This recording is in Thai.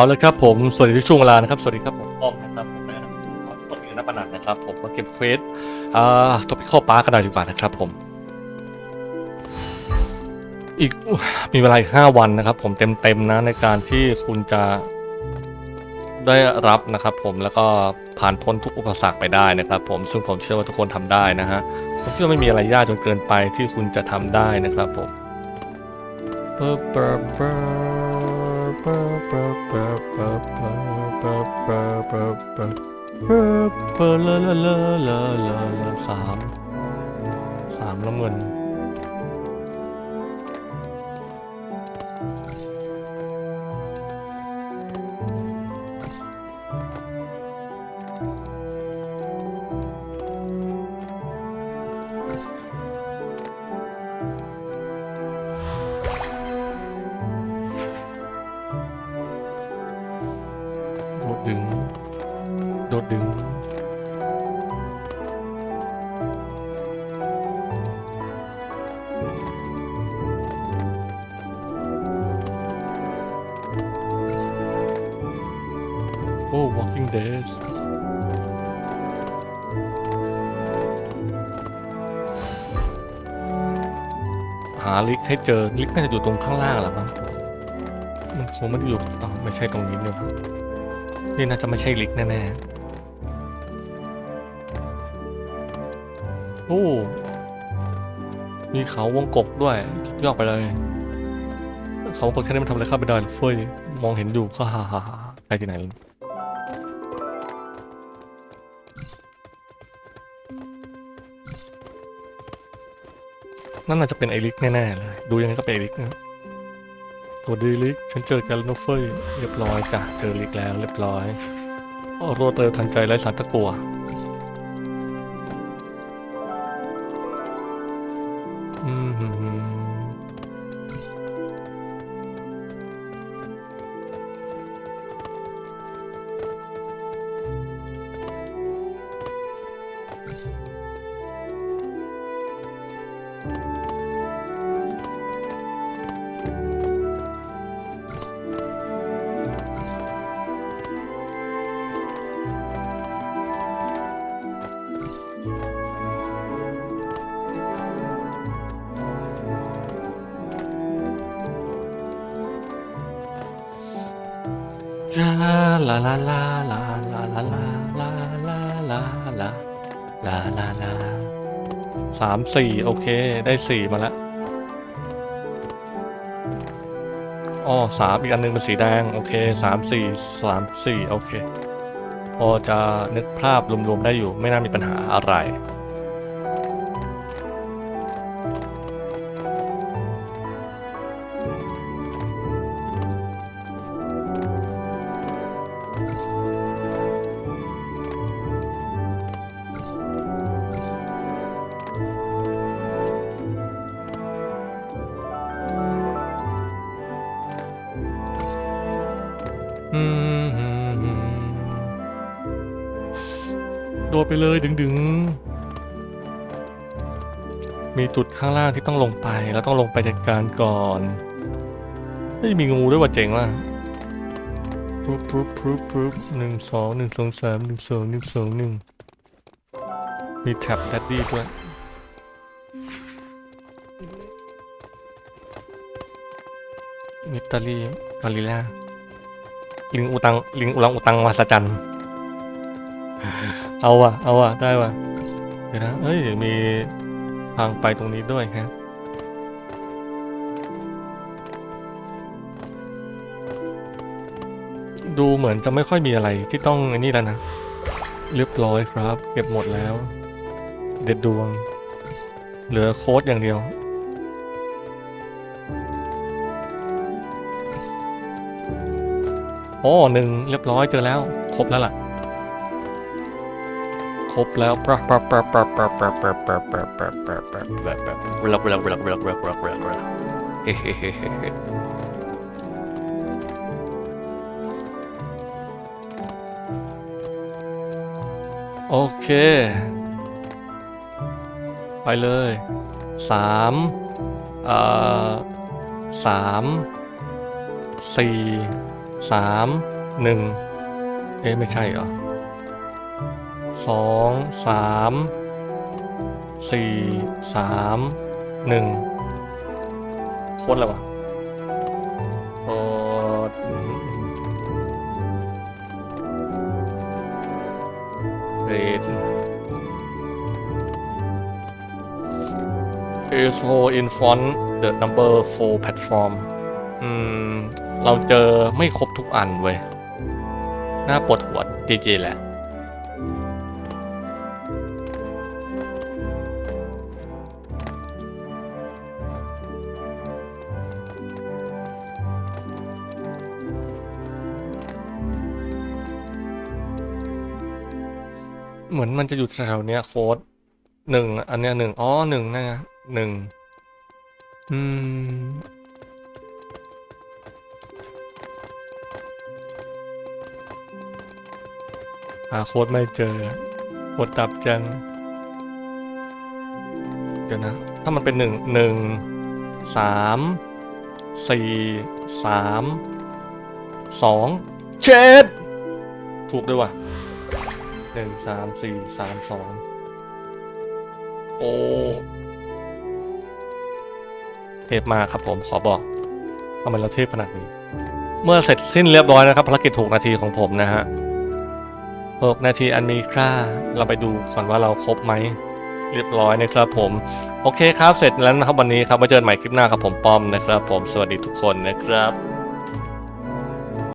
เอาเลยครับผมสวัสดีทุกช่วงเวลานะครับ สวัสดีครับผมป้อมนะครับผมนะครับคนอื่นนับปนัดนะครับ ผมมาเก็บเควสอ่าท็อปิคอลปากันหน่อยดีกว่านะครับผม อีกมีเวลาอีกห้าวันนะครับ ผมเต็มๆนะในการที่คุณจะได้รับนะครับ ผมแล้วก็ผ่านพ้นทุกอุปสรรคไปได้นะครับ ผมซึ่งผมเชื่อว่าทุกคนทำได้นะฮะผมเชื่อว่าไม่มีอะไรยากจนเกินไปที่คุณจะทำได้นะครับผมเปอร์เปอร์ สามสามล้วเงิน ดึงโอ้ Walking Days หาลิกให้เจอ ลิกน่าจะอยู่ตรงข้างล่างแหละมั้งมันคงไม่ได้อยู่อ๋อไม่ใช่ตรงนี้เนี่ยนี่น่าจะไม่ใช่ลิกแน่ๆ โอ้มีเขาวงกบด้วยยอดไปเลย เขาวงกบแค่นี้มันทำอะไรข้าไม่ได้หรอเฟ้ยมองเห็นอยู่ฮ่าฮ่าฮ่าฮ่าไปที่ไหนนั่นน่าจะเป็นไอริกแน่ๆเลย ดูยังไงก็เป็นไอริกนะสวัสดีลิก ฉันเจอแกแล้วนเฟยเรียบร้อยจ้ะเจอลิกแล้วเรียบร้อยโอ้รวดเร็วทันใจไร้สารตะกัว Mm-hmm. มหืมหืมจ้าลาลาลาลาลาลาลาลาลาลาลาลาลาลาสามสี่โอเค ได้สี่มาแล้วอ๋อสามอีกอันหนึงเป็นสีแดง โอเคสามสี่สามสี่โอเคพอจะนึกภาพรวมๆได้อยู่ไม่น่ามีปัญหาอะไร โดดไปเลยดึงดึงๆมีจุดข้างล่างที่ต้องลงไปแล้วต้องลงไปจัดการก่อนเฮ้ยมีงูด้วยว่ะเจ๋งว่ะปรุ๊บปรุ๊บปรุ๊บปรุ๊บหนึ่งสองหนึ่งสองสามหนึ่งสองหนึ่งสองหนึ่งมีแท็บแดดดี้ด้วยมิตาลีกาลิล่า ลิงอุตังลิงอุลังอุตังมาสจันเอาว่ะเอาว่ะได้ว่ะเดี๋ยวนะเอ้ยมีทางไปตรงนี้ด้วยฮะดูเหมือนจะไม่ค่อยมีอะไรที่ต้องไอ้นี่แล้วนะเรียบร้อยครับ เก็บหมดแล้ว เด็ดดวง เหลือโค้ดอย่างเดียว โอ้หนึ่งเรียบร้อยเจอแล้ว ครบแล้วล่ะ ครบแล้วปะปะปะปะปะปะปะปะปะปะปะปะปะปะเวลาเวลาเวลาเวลาเวลาเวลาเวลาเวลาเฮ้เฮ้เฮ้เฮ้เฮ้โอเค ไปเลยสามเอ่อสามสี่ สามหนึ่งเอ๊ะไม่ใช่เหรอสองสามสี่สามหนึ่งโค้ดอะไรวะโค้ดเรด is o in font the number for platform อืม เราเจอไม่ครบทุกอันเว้ยน่าปวดหัวจริงๆแหละเหมือนมันจะอยู่แถวๆเนี้ยโค้ดหนึ่งอันเนี้ยหนึ่งอ๋อหนึ่งนะหนึ่งอืม หาโค้ดไม่เจอโค้ดดับจัง เดี๋ยวนะ ถ้ามันเป็นหนึ่งหนึ่งสามสี่สามสองเจ็ดถูกด้วยว่ะหนึ่งสามสี่สามสองโอ้เทพมาครับผมขอบอกทำไมเราเทพขนาดนี้ เมื่อเสร็จสิ้นเรียบร้อยนะครับภารกิจถูกนาทีของผมนะฮะ 6 นาทีอันมีค่า เราไปดูก่อนว่าเราครบไหมเรียบร้อยนะครับผม โอเคครับเสร็จแล้วนะครับวันนี้ครับมาเจอกันใหม่คลิปหน้าครับผมป้อมนะครับผมสวัสดีทุกคนนะครับ